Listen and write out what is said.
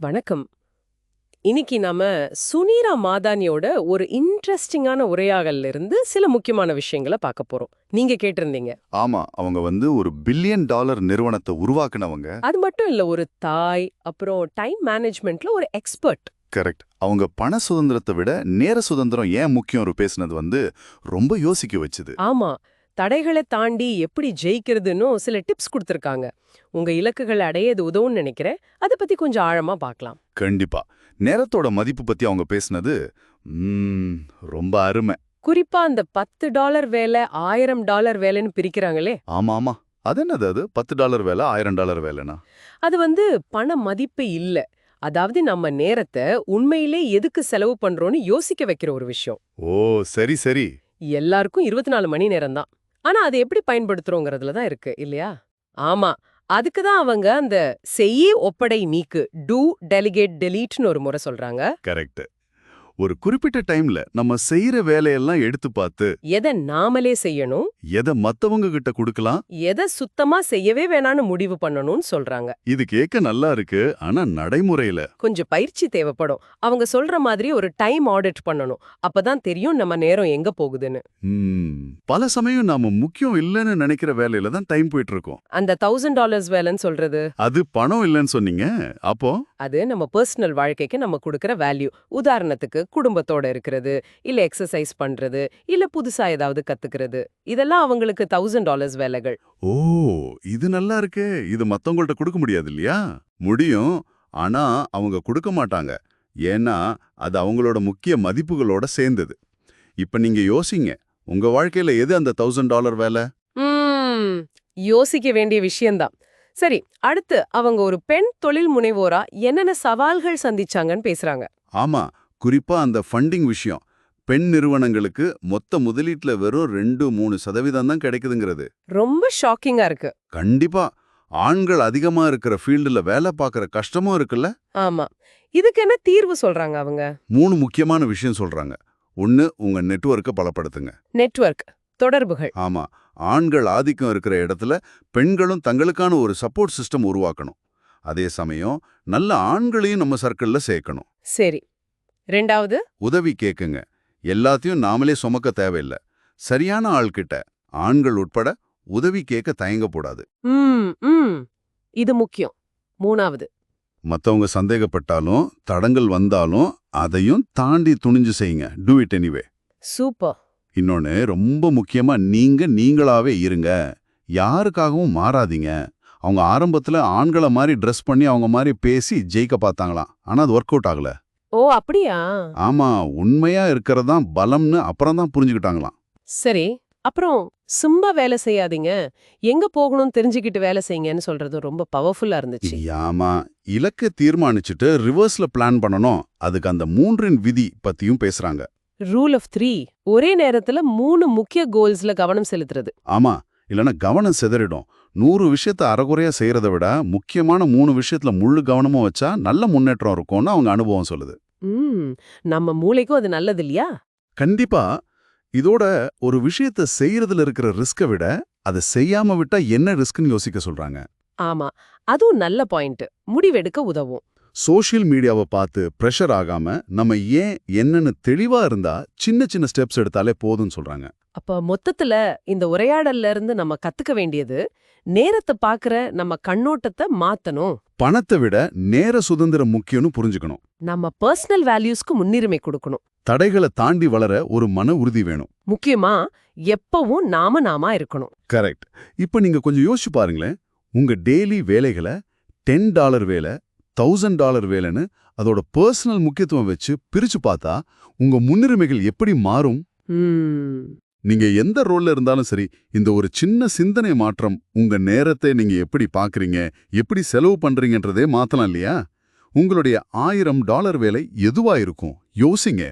வணக்கம். இன்னைக்கு நாம சுனீரா மாதானியோட ஒரு இன்ட்ரெஸ்டிங்கான உரையாடல்ல இருந்து சில முக்கியமான விஷயங்களை பார்க்க போறோம். நீங்க கேட்டிருந்தீங்க. ஆமா அவங்க வந்து ஒரு பில்லியன் டாலர் நிறுவனத்தை உருவாக்குனவங்க. அது மட்டும் இல்ல ஒரு தாய் அப்புறம் டைம் மேனேஜ்மெண்ட்ல ஒரு எக்ஸ்பர்ட் கரெக்ட் அவங்க பண சுதந்திரத்தை விட நேர சுதந்திரம் ஏன் முக்கியம்? பேசுனது வந்து ரொம்ப யோசிக்க வச்சுது. ஆமா. தடைகளை தாண்டி எப்படி ஜெயிக்கிறதுன்னு சில டிப்ஸ் கொடுத்திருக்காங்க. உங்க இலக்குகளை அடைய இது உதவும்னு நினைக்கிறேன். அதை பத்தி கொஞ்சம் ஆழமா பார்க்கலாம். கண்டிப்பா. நேரத்தோட மதிப்பு பத்தி அவங்க பேசுனது ரொம்ப அருமை. குறிப்பா அந்த பத்து டாலர் வேலை ஆயிரம் டாலர் வேலைன்னு பிரிக்கிறாங்களே. ஆமா ஆமா. அது என்னது அது? பத்து டாலர் வேலை ஆயிரம் டாலர் வேலைனா? அது வந்து பண மதிப்பு இல்ல. அதாவது நம்ம நேரத்தை உண்மையிலே எதுக்கு செலவு பண்றோம்னு யோசிக்க வைக்கிற ஒரு விஷயம். ஓ சரி சரி. எல்லாருக்கும் இருபத்தி நாலு மணி நேரம் தான் ஆனா அது எப்படி பயன்படுத்துறோங்கிறதுல தான் இருக்கு இல்லையா? ஆமா. அதுக்கு தான் அவங்க அந்த செய்ய ஒப்படை நீக்கு டூ டெலிகேட் டெலீட்னு ஒரு முறை சொல்றாங்க. கரெக்ட் ஒரு குறிப்பிட்ட டைம்ல நம்ம செய்யற வேலையெல்லாம் எடுத்து பார்த்து எதை நாமளே செய்யணும்? எதை மத்தவங்க கிட்ட கொடுக்கலாம்? எதை சுத்தமா செய்யவே வேணான்னு முடிவு பண்ணணும்னு சொல்றாங்க. இது கேட்க நல்லா இருக்கு ஆனா நடைமுறையில. கொஞ்சம் பயிற்சி தேவைப்படும். அவங்க சொல்ற மாதிரி ஒரு டைம் ஆடிட் பண்ணணும். அப்பதான் தெரியும் நம்ம நேரம் எங்க போகுதுன்னு. பல சமயம் நாம முக்கியம் இல்லைன்னு நினைக்கிற வேலையில தான் டைம் போயிட்டு இருக்கோம். அந்த தௌசண்ட் டாலர்ஸ் வேலைன்னு சொல்றது? அது பணம் இல்லைன்னு சொன்னீங்க அப்போ? அது நம்ம பர்சனல் வாழ்க்கைக்கு நம்ம கொடுக்கிற வேல்யூ உதாரணத்துக்கு குடும்பத்தோட இருக்கிறது இல்ல எக்ஸசைஸ் பண்றது இல்ல புதுசா ஏதாவது கத்துக்கிறது. இதெல்லாம் அவங்களுக்கு தௌசண்ட் டாலர்ஸ் வேலைகள். ஓ இது நல்லா இருக்கே. இது மத்தவங்கள்ட்ட கொடுக்க முடியாது இல்லையா? முடியும். ஆனா அவங்க கொடுக்க மாட்டாங்க. ஏன்னா அது அவங்களோட முக்கிய மதிப்புகளோட சேர்ந்தது. இப்ப நீங்க யோசிங்க. உங்க வாழ்க்கையில எது அந்த தௌசண்ட் டாலர் வேலை? யோசிக்க வேண்டிய விஷயம்தான். சரி அடுத்து அவங்க ஒரு பெண் தொழில் முனைவோரா? என்னென்ன சவால்கள் சந்திச்சாங்கன்னு பேசுறாங்க. ஆமா குறிப்பா அந்த ஃபண்டிங் விஷயம். பெண் நிறுவனங்களுக்கு மொத்த முதலீட்டுல வெறும் ரெண்டு மூணு சதவீதம் தான் கிடைக்குதுங்கிறது. ரொம்ப ஷாக்கிங்கா இருக்கு. கண்டிப்பா. ஆண்கள் அதிகமா இருக்கிற ஃபீல்டுல வேலை பார்க்கற கஷ்டமும் இருக்குல்ல? ஆமா. இதுக்கு என்ன தீர்வு சொல்றாங்க அவங்க? மூணு முக்கியமான விஷயம் சொல்றாங்க. ஒன்னு உங்க நெட்வொர்க்கை பலப்படுத்துங்க. நெட்வொர்க் தொடர்புகள். ஆமா. ஆண்கள் ஆதிக்கம் இருக்கிற இடத்துல பெண்களும் தங்களுக்கான ஒரு சப்போர்ட் சிஸ்டம் உருவாக்கணும். அதே சமயம் நல்ல ஆண்களையும் நம்ம சர்க்கிள்ல சேர்க்கணும். சரி. ரெண்டாவது? உதவி கேக்குங்க. எல்லாத்தையும் நாமளே சுமக்க தேவையில்லை. சரியான ஆள்கிட்ட ஆண்கள் உட்பட உதவி கேட்க தயங்கக்கூடாது. இது முக்கியம். மூணாவது. மத்தவங்க சந்தேகப்பட்டாலும் தடங்கள் வந்தாலும் அதையும் தாண்டி துணிஞ்சு செய்யுங்க. Do it anyway super. இன்னொன்னு ரொம்ப முக்கியமா நீங்க நீங்களாவே இருங்க. யாருக்காகவும் மாறாதீங்க. அவங்க ஆரம்பத்துல ஆண்களை மாதிரி ட்ரெஸ் பண்ணி அவங்க மாதிரி பேசி ஜெயிக்க பார்த்தாங்களாம். ஆனா அது ஒர்க் அவுட் ஆகல. ஓ அப்படியா? ஆமா உண்மையா இருக்கிறது தான் பலம்னு அப்புறம் தான் புரிஞ்சுக்கிட்டாங்களாம். சரி அப்புறம் சும்மா வேலை செய்யாதீங்க. எங்க போகணும்னு தெரிஞ்சுக்கிட்டு வேலை செய்யுங்கன்னு சொல்றது ரொம்ப பவர்ஃபுல்லா இருந்துச்சு. ஆமா. இலக்கை தீர்மானிச்சுட்டு ரிவர்ஸ்ல பிளான் பண்ணணும். அதுக்கு அந்த மூன்றின் விதி பத்தியும் பேசுறாங்க. ரூல் ஆஃப் த்ரீ ஒரே நேரத்துல மூணு முக்கிய கோல்ஸ்ல கவனம் செலுத்துறது. ஆமா இல்லைன்னா கவனம் சிதறிடும். நூறு விஷயத்த அறகுறையா செய்யறதை விட முக்கியமான மூணு விஷயத்துல முழு கவனமும் வச்சா நல்ல முன்னேற்றம் இருக்கும்னு அவங்க அனுபவம் சொல்லுது. ம் நம்ம மூளைக்கும் அது நல்லது இல்லையா? கண்டிப்பா இதோட ஒரு விஷயத்த செய்யறதுல இருக்கிற ரிஸ்கை விட அதை செய்யாம விட்டா என்ன ரிஸ்க்னு யோசிக்க சொல்றாங்க. ஆமா அதுவும் நல்ல பாயிண்ட் முடிவெடுக்க உதவும். சோஷியல் மீடியாவை பார்த்து ப்ரெஷர் ஆகாம நம்ம ஏன் என்னன்னு தெளிவா இருந்தா சின்ன சின்ன ஸ்டெப்ஸ் எடுத்தாலே போதும்னு சொல்றாங்க. அப்ப மொத்தத்துல இந்த உரையாடல்ல இருந்து நம்ம கத்துக்க வேண்டியது நேரத்தை பாக்குற நம்ம கண்ணோட்டத்தை மாத்தணும். பணத்தை விட நேர சுதந்திரம் முக்கியம்னு புரிஞ்சுக்கணும். நம்ம பர்சனல் வேல்யூஸ்க்கு முன்னுரிமை கொடுக்கணும். தடைகளை தாண்டி வளர ஒரு மன உறுதி வேணும். முக்கியமா எப்பவும் நாம நாமா இருக்கணும். கரெக்ட் இப்போ நீங்க கொஞ்சம் யோசிச்சு பாருங்களேன். உங்க டெய்லி வேலைகளை டென் டாலர் வேலை தௌசண்ட் டாலர் வேலைன்னு அதோட பர்சனல் முக்கியத்துவம் வச்சு பிரிச்சு பார்த்தா உங்க முன்னுரிமைகள் எப்படி மாறும்? நீங்க எந்த ரோல்ல இருந்தாலும் சரி இந்த ஒரு சின்ன சிந்தனை மாற்றம் உங்க நேரத்தை நீங்க எப்படி பாக்குறீங்க எப்படி செலவு பண்றீங்கன்றதே மாத்தலாம் இல்லையா? உங்களுடைய ஆயிரம் டாலர் வேலை எதுவா இருக்கும்? யோசிங்க.